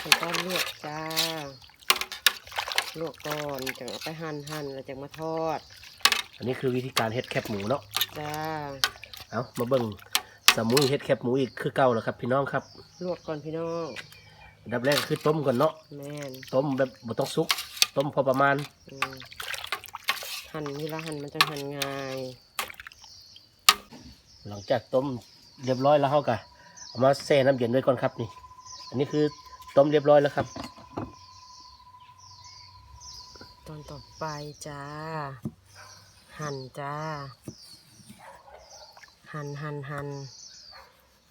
ขั้นตอนลวกจ้า ลวกก่อนจังเอาไปหั่นหั่นแล้วจังมาทอด อันนี้คือวิธีการเฮ็ดแคบหมูเนาะ จ้า เอามาเบิ่งสมุยเฮ็ดแคบหมูอีกคือเก่าแล้วครับ พี่น้องครับ ลวกก่อนพี่น้องอันดับแรกก็คือต้มก่อนเนาะ แม่นต้มแบบบ่ต้องสุก ต้มพอประมาณ อืมหั่นเวลาหั่นมันจะหั่นง่ายหลังจากต้มเรียบร้อยแล้วเฮาก็เอามาแช่น้ำเย็นไว้ก่อนครับนี่ อันนี้คือ ต้มเรียบร้อยแล้วครับ ตอนต่อไปจ้า หั่นจ้า หั่นหั่นหั่น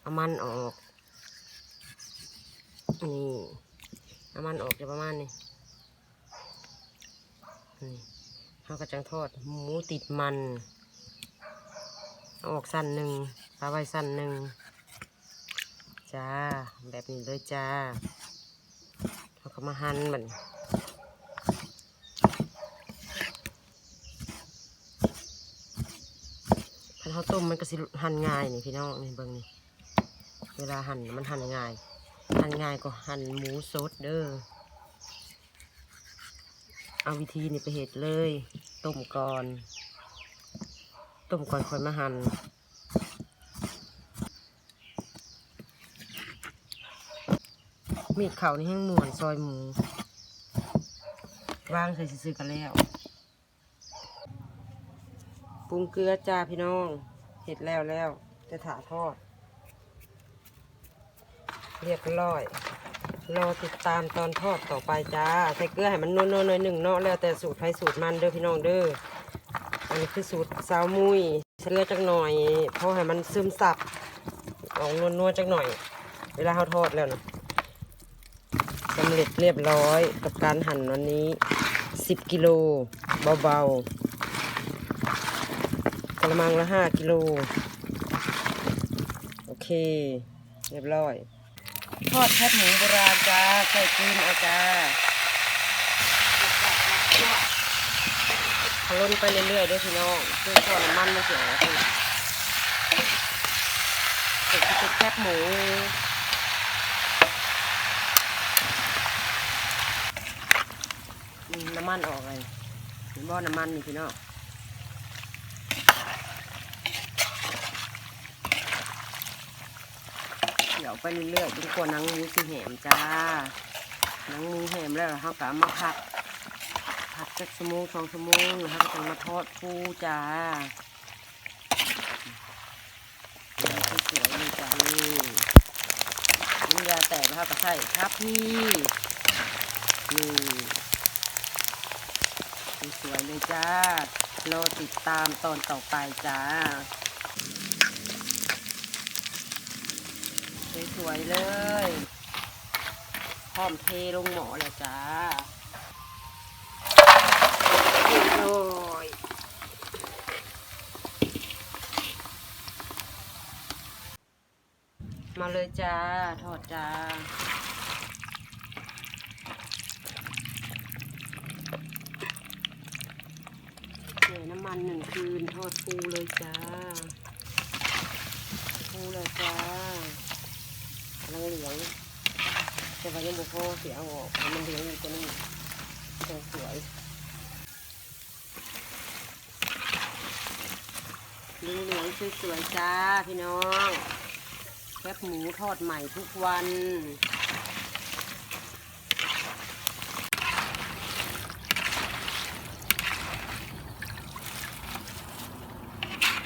เอามันออก นี่เอามันออกจะประมาณนี้นี่เขาก็จังทอดหมูติดมันอออกสั้นหนึ่งปลาไว้สั้นหนึ่ง จ้า แบบนี้เลยจ้าเขาก็มาหั่นมันคันข้าวต้มมันก็สิหั่นง่ายนี่พี่น้องนี่เบิ่งนี่เวลาหั่นมันหั่นง่ายหั่นง่ายก็หั่นหมูสดเด้อเอาวิธีนี่ไปเห็ดเลย ต้มก่อน ต้มก่อนค่อยมาหั่น มีดเขานี่แห้งหมวนซอยหมูวางใส่ซื้อกันแล้วปรุงเกลือจ้าพี่น้องเห็ดแล้วแล้ว จะถาทอด เรียบร้อยรอติดตามตอนทอดต่อไปจ้าใส่เกลือให้มันนวลๆหน่อยหนึ่งเนาะแล้วแต่สูตรใครสูตรมันเด้อพี่น้องเด้ออันนี้คือสูตรสาวมุยใส่เกลือจักหน่อยเพราะให้มันซึมซับออกนวลๆจักหน่อย เวลาเขาทอดแล้วนะ สำเร็จเรียบร้อยกับการหั่นวันนี้ 10 กิโลเบาๆกระมังละห้ากิโล โอเค เรียบร้อย ทอดแคบหมูโบราณจ้าใส่กรีนเอาจ้าพะล้นไปเรื่อยๆด้วยพี่น้องเพื่อตัวน้ำมันไม่เสียนะพี่เสร็จคือแคบหมู น้ำมันออกเลยเห็นบ่อน้ำมันนี่พี่น้องเดี๋ยวไปเรื่อยๆจนกว่านังมูสิแหมจ้านังมูแหมแล้วเราก็มาผัดผัดสักชั่วโมงสองชั่วโมงแล้วเราก็จะมาทอดปูจ้าสวยๆเลยจ้านี่นี่ยาแตกแล้วก็ใส่ครับพี่นี่ สวยๆเลยจ้า รอติดตามตอนต่อไปจ้า สวยๆเลย พร้อมเทลงหมอแล้วจ้าโอ้ยมาเลยจ้า ทอดจ้า เสียน้ำ มันหนึ่งคืน ทอดปูเลยจ้าปูเลยจ้ากำลังเหลืองแต่ว่ายังบุพอเสียออกมันเหลืองอยู่ตัวนี้สวยสวยเหลืองเหลืองสวยๆจ้าพี่น้องแคบหมูทอดใหม่ทุกวัน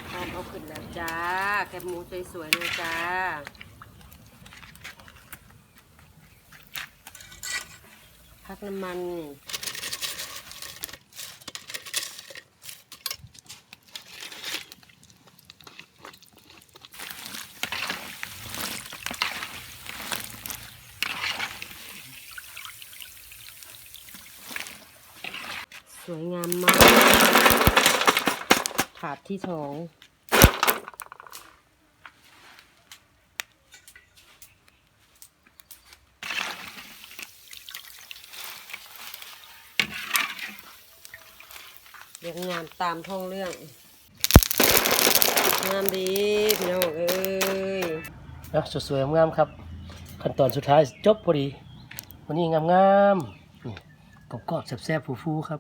พร้อมเอาขึ้นแล้วจ้า แคบหมูสวยๆเลยจ้า พักน้ำมันสวยงามมาก ถาดที่สอง เรียงงามตามท้องเรื่อง งามดีพี่น้องเอ้ยนะสวยๆงามครับ ขั้นตอนสุดท้ายจบพอดี วันนี้งามๆนี่กรอบๆแซ่บๆฟูๆครับ